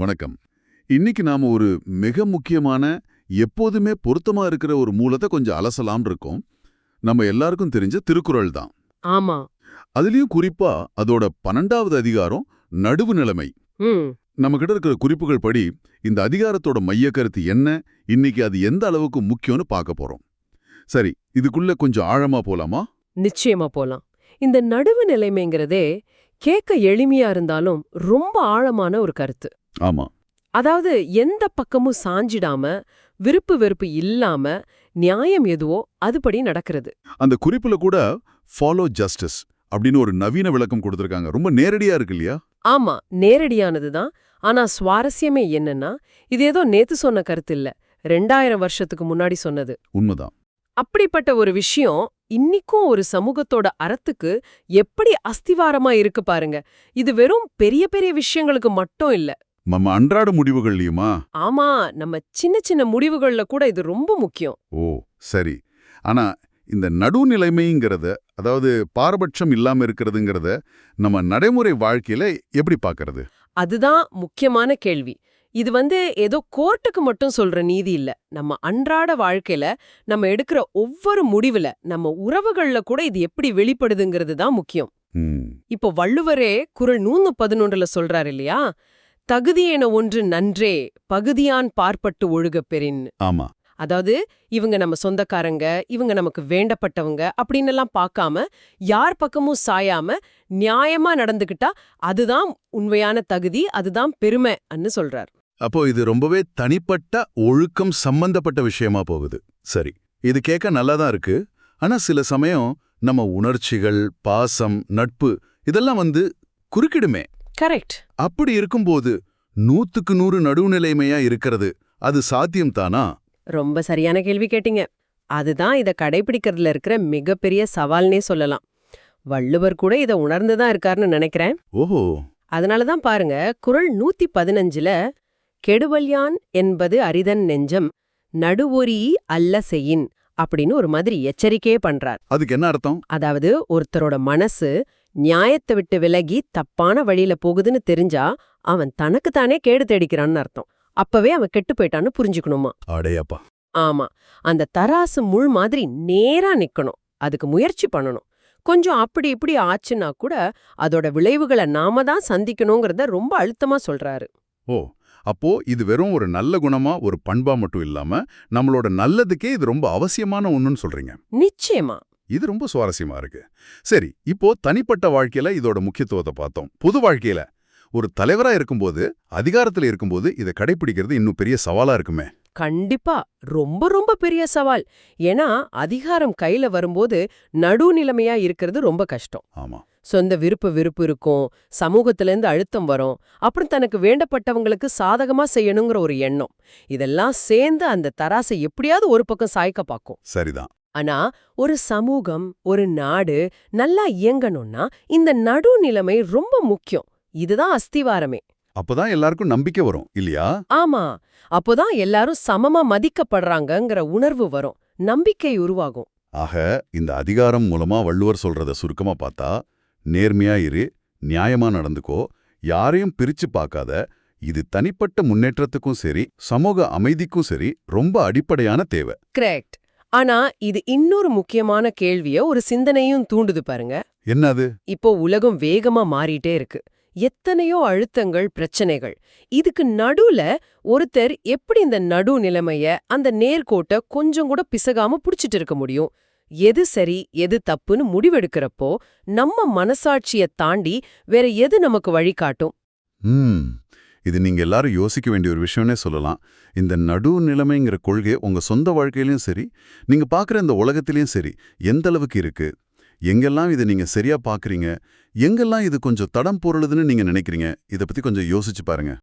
வணக்கம். இன்னைக்கு நாம ஒரு மிக முக்கியமான எப்போதுமே பொருத்தமா இருக்கிற ஒரு மூலத்தை கொஞ்சம் அலசலாம் இருக்கோம். நம்ம எல்லாருக்கும் தெரிஞ்ச திருக்குறள் தான். ஆமா. அதுலயும் குறிப்பா அதோட பன்னெண்டாவது அதிகாரம் நடுவு நிலைமை. நம்ம கிட்ட இருக்கிற குறிப்புகள் படி இந்த அதிகாரத்தோட மைய கருத்து என்ன இன்னைக்கு அது எந்த அளவுக்கு முக்கியம்னு பார்க்க போறோம். சரி இதுக்குள்ள கொஞ்சம் ஆழமா போலாமா? நிச்சயமா போலாம். இந்த நடுவு நிலைமைங்கிறதே கேட்க எளிமையா இருந்தாலும் ரொம்ப ஆழமான ஒரு கருத்து. ஆமா. அதாவது எந்த பக்கமும் சாஞ்சிடாம விருப்பு வெறுப்பு இல்லாம நியாயம் எதுவோ அதுபடி நடக்கிறது. அந்த குறிப்புல கூட ஃபாலோ ஜஸ்டிஸ் அப்படின்னு ஒரு நவீன விளக்கம் கொடுத்திருக்காங்க. ரொம்ப நேரடியா இருக்கு இல்லையா? ஆமா நேரடியானதுதான் ஆனா சுவாரஸ்யமே என்னன்னா இது ஏதோ நேத்து சொன்ன கருத்து இல்ல. ரெண்டாயிரம் வருஷத்துக்கு முன்னாடி சொன்னது. உண்மைதான். அப்படிப்பட்ட ஒரு விஷயம் இன்னிக்கும் ஒரு சமூகத்தோட அறத்துக்கு எப்படி அஸ்திவாரமா இருக்கு பாருங்க. இது வெறும் பெரிய பெரிய விஷயங்களுக்கு மட்டும் இல்ல. நம்ம அன்றாட முடிவுகள்லயுமா ஆமா நம்ம சின்ன சின்ன முடிவுகள்ல கூட இது ரொம்ப முக்கியம். ஓ சரி. ஆனா இந்த நடுநிலைமைங்கிறத அதாவது பாரபட்சம் இல்லாம இருக்கிறதுங்கிறத நம்ம நடைமுறை வாழ்க்கையில எப்படி பார்க்கறது அதுதான் முக்கியமான கேள்வி. இது வந்து ஏதோ கோர்ட்டுக்கு மட்டும் சொல்ற நீதி இல்ல. நம்ம அன்றாட வாழ்க்கையில நம்ம எடுக்கிற ஒவ்வொரு முடிவுல நம்ம உறவுகள்ல கூட இது எப்படி வெளிப்படுதுங்கிறது தான் முக்கியம். இப்போ வள்ளுவரே குறள் நூன்னு பதினொன்றுல சொல்றாரு இல்லையா? தகுதியென ஒன்று நன்றே பகுதியான் பார்ப்பட்டு ஒழுகப் பெறின். ஆமா. அதாவது இவங்க நம்ம சொந்தக்காரங்க இவங்க நமக்கு வேண்டப்பட்டவங்க அப்படின்னு எல்லாம் பார்க்காம யார் பக்கமும் சாயாம நியாயமா நடந்துக்கிட்டா அதுதான் உண்மையான தகுதி அதுதான் பெருமைன்னு சொல்றார். அப்போ இது ரொம்பவே தனிப்பட்ட ஒழுக்கம் சம்பந்தப்பட்ட விஷயமா போகுது. சரி இது கேட்க நல்லா தான் இருக்கு. ஆனா சில சமயம் நம்ம உணர்ச்சிகள் பாசம் நட்பு இதெல்லாம் வந்து குறுக்கிடுமே. கரெக்ட் அப்படி இருக்கும்போது நூத்துக்கு நூறு நடுவுநிலைமையா இருக்கிறது. அது சாத்தியம்தானா ரொம்ப சரியான கேள்வி கேட்டீங்க. அதுதான் இத கடைபிடிக்கிறதுல இருக்கிற மிகப்பெரிய சவால்னே சொல்லலாம். வள்ளுவர் கூட இத உணர்ந்துதான் இருக்காருன்னு நினைக்கிறேன். ஓஹோ. அதனால தான் பாருங்க குறள் நூத்தி பதினஞ்சுல கெடுவல்யான் என்பது அரிதன் நெஞ்சம் நடுவொரி அல்ல செய்யின் அப்படின்னு ஒரு மாதிரி எச்சரிக்கையே பண்றார். அதுக்கு என்ன அர்த்தம்? அதாவது ஒருத்தரோட மனசு நியாயத்தை விட்டு விலகி தப்பான வழியில போகுதுன்னு தெரிஞ்சா அவன் தனக்குத்தானே கேடு தேடிக்கிறான்னு அர்த்தம். அப்பவே அவன் கெட்டு போயிட்டான்னு புரிஞ்சுக்கணுமா? அடையப்பா. ஆமா. அந்த தராசு முள் மாதிரி நேரா நிக்கணும். அதுக்கு முயற்சி பண்ணணும். கொஞ்சம் அப்படி இப்படி ஆச்சுன்னா கூட அதோட விளைவுகளை நாம தான் சந்திக்கணுங்கிறத ரொம்ப அழுத்தமா சொல்றாரு. ஓ அப்போ இது வெறும் ஒரு நல்ல குணமா ஒரு பண்பா மட்டும் இல்லாம நம்மளோட நல்லதுக்கே இது ரொம்ப அவசியமான ஒண்ணுன்னு சொல்றீங்க? நிச்சயமா. இது ரொம்ப சுவாரஸ்யமா இருக்கு. சரி இப்போ தனிப்பட்ட வாழ்க்கையில இதோட முக்கியத்துவத்தை பார்த்தோம். பொது வாழ்க்கையில ஒரு தலைவரா இருக்கும்போது அதிகாரத்துல இருக்கும்போது இதை கடைபிடிக்கிறது இன்னும் பெரிய சவாலா இருக்குமே? கண்டிப்பா. ரொம்ப ரொம்ப பெரிய சவால். ஏன்னா அதிகாரம் கையில வரும்போது நடுநிலைமையா இருக்கிறது ரொம்ப கஷ்டம். ஆமா. சொந்த விருப்பு விருப்பு இருக்கும். சமூகத்திலேருந்து அழுத்தம் வரும். அப்புறம் தனக்கு வேண்டப்பட்டவங்களுக்கு சாதகமா செய்யணுங்கிற ஒரு எண்ணம். இதெல்லாம் சேர்ந்து அந்த தராசை எப்படியாவது ஒரு பக்கம் சாய்க்க பார்க்கும். சரிதான். ஆனா ஒரு சமூகம் ஒரு நாடு நல்லா இயங்கணும்னா இந்த நடுநிலைமை ரொம்ப முக்கியம். இதுதான் அஸ்திவாரமே. அப்பதான் எல்லாருக்கும் நம்பிக்கை வரும் இல்லையா? ஆமா. அப்போதான் எல்லாரும் சமமா மதிக்கப்படுறாங்கங்கிற உணர்வு வரும். நம்பிக்கை உருவாகும். ஆக இந்த அதிகாரம் மூலமா வள்ளுவர் சொல்றத சுருக்கமா பார்த்தா நேர்மையா இரு நியாயமா நடந்துக்கோ யாரையும் பிரிச்சு பார்க்காத இது தனிப்பட்ட முன்னேற்றத்துக்கும் சரி சமூக அமைதிக்கும் சரி ரொம்ப அடிப்படையான தேவை. கரெக்ட் ஆனா இது இன்னொரு முக்கியமான கேள்விய ஒரு சிந்தனையும் தூண்டுது பாருங்க. என்னது? இப்போ உலகம் வேகமா மாறிட்டே இருக்கு. எத்தனையோ அழுத்தங்கள் பிரச்சனைகள். இதுக்கு நடுவுல ஒருத்தர் எப்படி இந்த நடு நிலைமைய அந்த நேர்கோட்டை கொஞ்சம் கூட பிசகாம புடிச்சிட்டு இருக்க முடியும்? எது சரி எது தப்புன்னு முடிவெடுக்கிறப்போ நம்ம மனசாட்சிய தாண்டி வேற எது நமக்கு வழிகாட்டும்? இது நீங்க எல்லாரும் யோசிக்க வேண்டிய ஒரு விஷயம்னே சொல்லலாம். இந்த நடு நிலைமைங்கிற கொள்கை உங்க சொந்த வாழ்க்கையிலயும் சரி நீங்க பார்க்குற இந்த உலகத்திலையும் சரி எந்த அளவுக்கு இருக்கு? எங்கெல்லாம் இதை நீங்க சரியா பார்க்கறீங்க எங்கெல்லாம் இது கொஞ்சம் தடம் பொருளுதுன்னு நீங்க நினைக்கிறீங்க? இதை பத்தி கொஞ்சம் யோசிச்சு பாருங்க.